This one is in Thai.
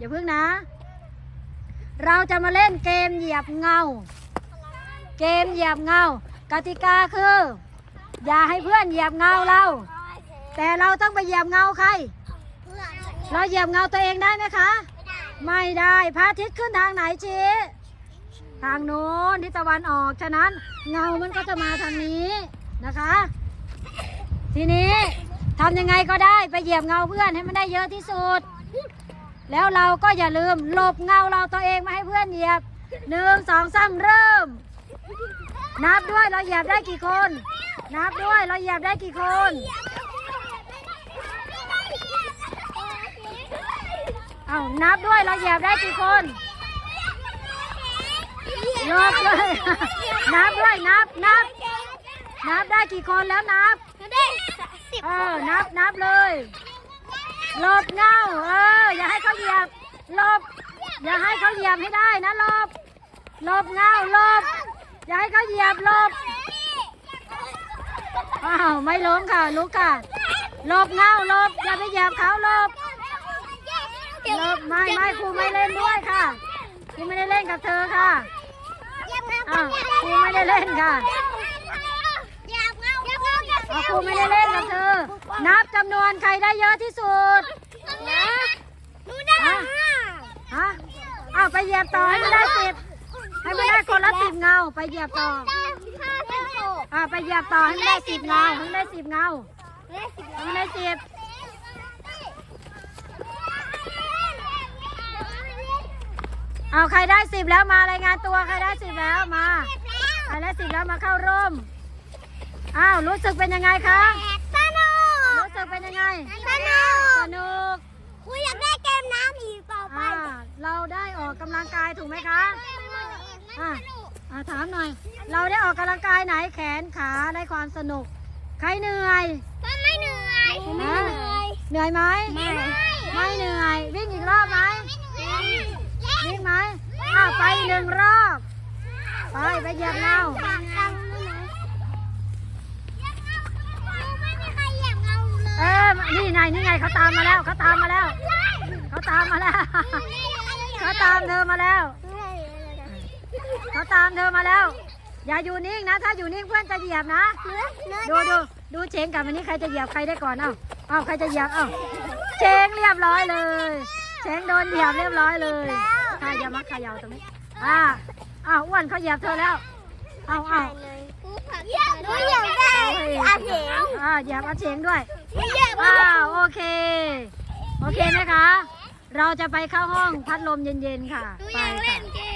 อย่าเพิ่งนะ เราจะมาเล่นเกมเหยียบเงา เกมเหยียบเงา กติกาคือ อย่าให้เพื่อนเหยียบเงาเรา แต่เราต้องไปเหยียบเงาใคร เราเหยียบเงาตัวเองได้ไหมคะ ไม่ได้พระอาทิตย์ขึ้นทางไหนชี้ทางโน้นทิศตะวันออก ฉะนั้นเงามันก็จะมาทางนี้นะคะ ทีนี้ทำยังไงก็ได้ไปเหยียบเงาเพื่อนให้มันได้เยอะที่สุด แล้วเราก็อย่าลืมหลบเงาเราตัวเองไม่ให้เพื่อนเหยียบหนึ่งสองสามเริ่ม นับด้วยเราเหยียบได้กี่คน นับด้วยเราเหยียบได้กี่คน เอานับด้วยเราเหยียบได้กี่คนลบเลยนับด้วยนับนับ นับได้กี่คนแล้วนับได้สิบเออนับนับเลย หลบเงาเอออย่าให้เขาเหยียบหลบ อย่าให้เขาเหยียบให้ได้นะหลบหลบเงาหลบ อย่าให้เขาเหยียบหลบอ้าวไม่ล้มค่ะลุกค่ะหลบเงาหลบอย่าไปเหยียบเขาหลบหลบไม่ไม่ครูไม่เล่นด้วยค่ะครูไม่ได้เล่นกับเธอค่ะอ้าวครูไม่ได้เล่นค่ะ ครูไม่ได้เล่นกับเธอ นับจำนวนใครได้เยอะที่สุดฮะอ้าวไปเหยียบต่อให้มันได้สิบให้มันได้คนละสิบเงา ไปเหยียบต่ออ่าไปเหยียบต่อให้มันได้สิบเงาให้มันได้สิบเงาให้มันได้สิบเอาใครได้สิบแล้วมารายงานตัวใครได้สิบแล้วมาใครได้สิบแล้วมาเข้าร่วม อ้าวรู้สึกเป็นยังไงคะรู้สึกเป็นยังไงสนุกคุยอยากได้เกมน้ำอีกต่อไปอ่าเราได้ออกกำลังกายถูกไหมคะอ่าอ่าถามหน่อย เราได้ออกกำลังกายไหนแขนขาได้ความสนุก ใครเหนื่อยก็ไม่เหนื่อยฮะเหนื่อยไหมไม่ไม่เหนื่อยวิ่งอีกรอบไหมวิ่งไหมอ่าไปหนึ่งรอบไปไปเหยียบเงา เออนี่ไงนี่ไงเขาตามมาแล้วเขาตามมาแล้วเขาตามมาแล้วเขาตามเธอมาแล้วเขาตามเธอมาแล้ว อย่าอยู่นิ่งนะ ถ้าอยู่นิ่งเพื่อนจะเหยียบนะดูดูดูเชงกับวันนี้ใครจะเหยียบใครได้ก่อนเอ้าเอ้าใครจะเหยียบเอ้าเชงเรียบร้อยเลยเชงโดนเหยียบเรียบร้อยเลยถ้าอย่ามาเขย่าตรงนี้อ่าอ้าวอ้วนเขาเหยียบเธอแล้วเอาเอาหนูอยากได้อาเสียงอ่าเหยียบอาเชงด้วยหนู อ้าวโอเค โอเคไหมคะ เราจะไปเข้าห้องพัดลมเย็นๆค่ะ ไปค่ะ